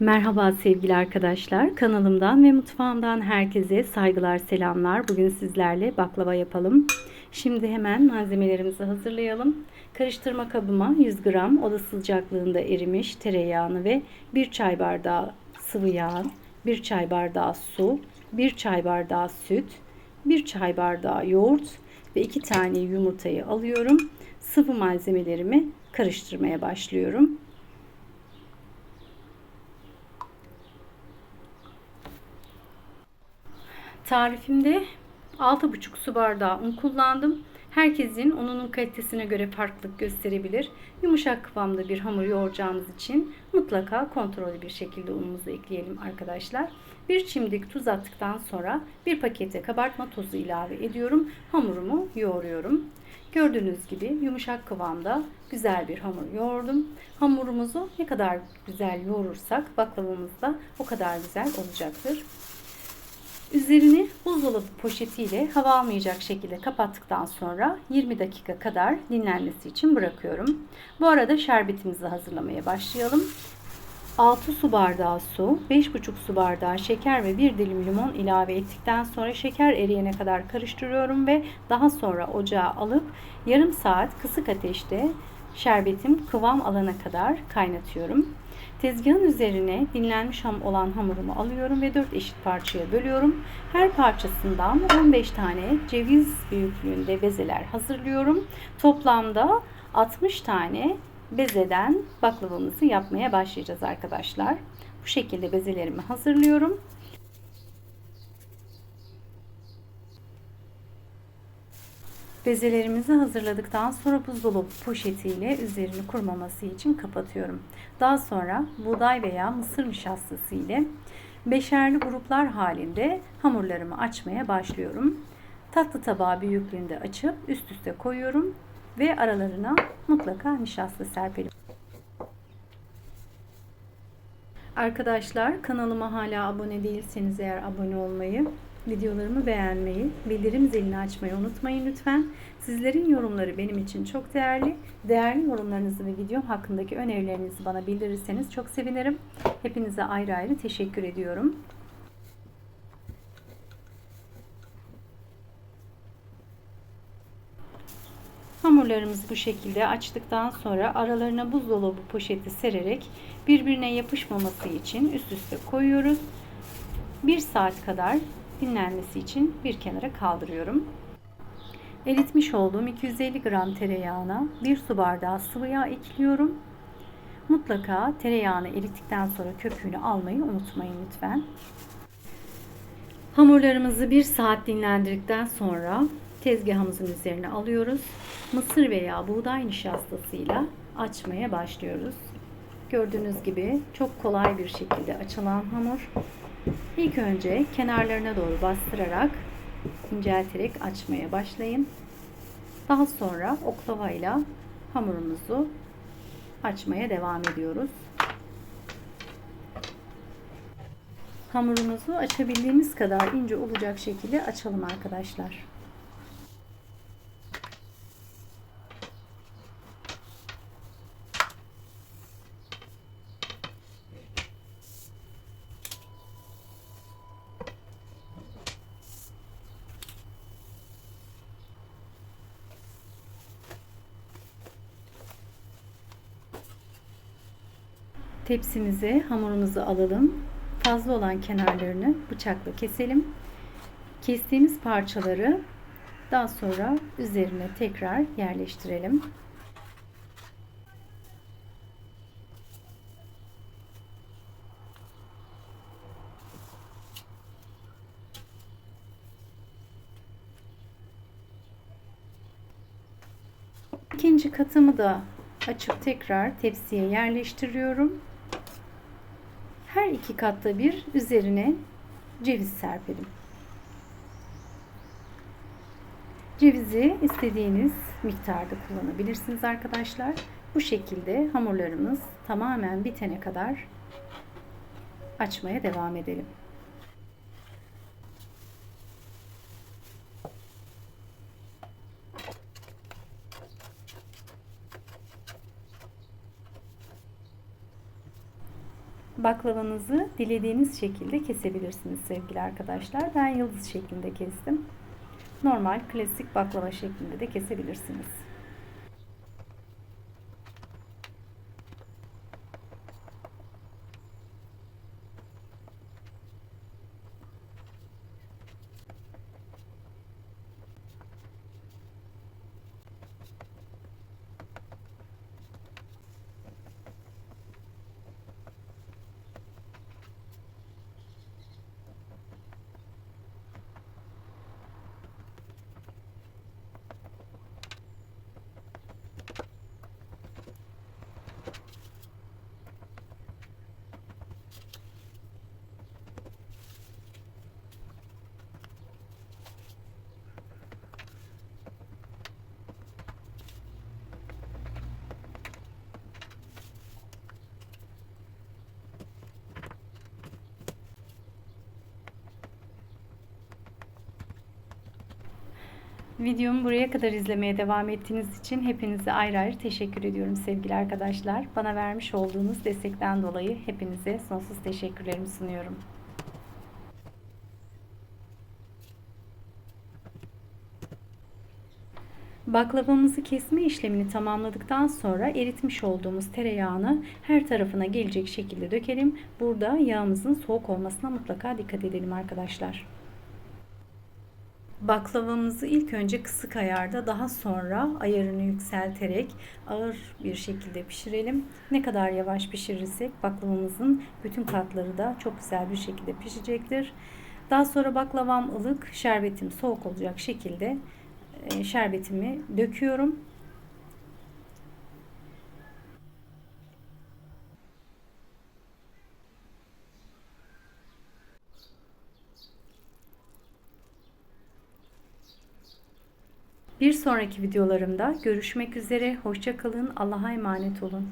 Merhaba sevgili arkadaşlar. Kanalımdan ve mutfağımdan herkese saygılar, selamlar. Bugün sizlerle baklava yapalım. Şimdi hemen malzemelerimizi hazırlayalım. Karıştırma kabıma 100 gram oda sıcaklığında erimiş tereyağını ve 1 çay bardağı sıvı yağ, 1 çay bardağı su, 1 çay bardağı süt, 1 çay bardağı yoğurt ve 2 tane yumurtayı alıyorum. Sıvı malzemelerimi karıştırmaya başlıyorum. Tarifimde 6,5 su bardağı un kullandım. Herkesin ununun kalitesine göre farklılık gösterebilir. Yumuşak kıvamda bir hamur yoğuracağımız için mutlaka kontrollü bir şekilde unumuzu ekleyelim arkadaşlar. Bir çimdik tuz attıktan sonra bir pakete kabartma tozu ilave ediyorum. Hamurumu yoğuruyorum. Gördüğünüz gibi yumuşak kıvamda güzel bir hamur yoğurdum. Hamurumuzu ne kadar güzel yoğurursak baklavamız da o kadar güzel olacaktır. Üzerini buzdolabı poşetiyle hava almayacak şekilde kapattıktan sonra 20 dakika kadar dinlenmesi için bırakıyorum. Bu arada şerbetimizi hazırlamaya başlayalım. 6 su bardağı su, 5,5 su bardağı şeker ve 1 dilim limon ilave ettikten sonra şeker eriyene kadar karıştırıyorum ve daha sonra ocağa alıp yarım saat kısık ateşte şerbetim kıvam alana kadar kaynatıyorum. Tezgahın üzerine dinlenmiş ham olan hamurumu alıyorum ve 4 eşit parçaya bölüyorum. Her parçasından 15 tane ceviz büyüklüğünde bezeler hazırlıyorum. Toplamda 60 tane bezeden baklavamızı yapmaya başlayacağız arkadaşlar. Bu şekilde bezelerimi hazırlıyorum. Bezelerimizi hazırladıktan sonra buzdolabı poşetiyle üzerini kurumaması için kapatıyorum. Daha sonra buğday veya mısır nişastası ile beşerli gruplar halinde hamurlarımı açmaya başlıyorum. Tatlı tabağı büyüklüğünde açıp üst üste koyuyorum ve aralarına mutlaka nişasta serpelim. Arkadaşlar kanalıma hala abone değilseniz eğer abone olmayı, videolarımı beğenmeyi, bildirim zilini açmayı unutmayın lütfen. Sizlerin yorumları benim için çok değerli. Değerli yorumlarınızı ve videom hakkındaki önerilerinizi bana bildirirseniz çok sevinirim. Hepinize ayrı ayrı teşekkür ediyorum. Hamurlarımızı bu şekilde açtıktan sonra aralarına buzdolabı poşeti sererek birbirine yapışmaması için üst üste koyuyoruz. 1 saat kadar dinlenmesi için bir kenara kaldırıyorum. Eritmiş olduğum 250 gram tereyağına 1 su bardağı sıvı yağ ekliyorum. Mutlaka tereyağını erittikten sonra köpüğünü almayı unutmayın lütfen. Hamurlarımızı 1 saat dinlendirdikten sonra tezgahımızın üzerine alıyoruz. Mısır veya buğday nişastasıyla açmaya başlıyoruz. Gördüğünüz gibi çok kolay bir şekilde açılan hamur. İlk önce kenarlarına doğru bastırarak incelterek açmaya başlayın. Daha sonra oklavayla hamurumuzu açmaya devam ediyoruz. Hamurumuzu açabildiğimiz kadar ince olacak şekilde açalım arkadaşlar. Tepsimize hamurumuzu alalım. Fazla olan kenarlarını bıçakla keselim. Kestiğimiz parçaları daha sonra üzerine tekrar yerleştirelim. İkinci katımı da açıp tekrar tepsiye yerleştiriyorum. Her iki katta bir üzerine ceviz serpelim. Cevizi istediğiniz miktarda kullanabilirsiniz arkadaşlar. Bu şekilde hamurlarımız tamamen bitene kadar açmaya devam edelim. Baklavanızı dilediğiniz şekilde kesebilirsiniz sevgili arkadaşlar. Ben yıldız şeklinde kestim. Normal klasik baklava şeklinde de kesebilirsiniz. Videomu buraya kadar izlemeye devam ettiğiniz için hepinize ayrı ayrı teşekkür ediyorum sevgili arkadaşlar. Bana vermiş olduğunuz destekten dolayı hepinize sonsuz teşekkürlerimi sunuyorum. Baklavamızı kesme işlemini tamamladıktan sonra eritmiş olduğumuz tereyağını her tarafına gelecek şekilde dökelim. Burada yağımızın soğuk olmasına mutlaka dikkat edelim arkadaşlar. Baklavamızı ilk önce kısık ayarda daha sonra ayarını yükselterek ağır bir şekilde pişirelim. Ne kadar yavaş pişirirsek baklavamızın bütün katları da çok güzel bir şekilde pişecektir. Daha sonra baklavam ılık, şerbetim soğuk olacak şekilde e, şerbetimi döküyorum. Bir sonraki videolarımda görüşmek üzere. Hoşçakalın. Allah'a emanet olun.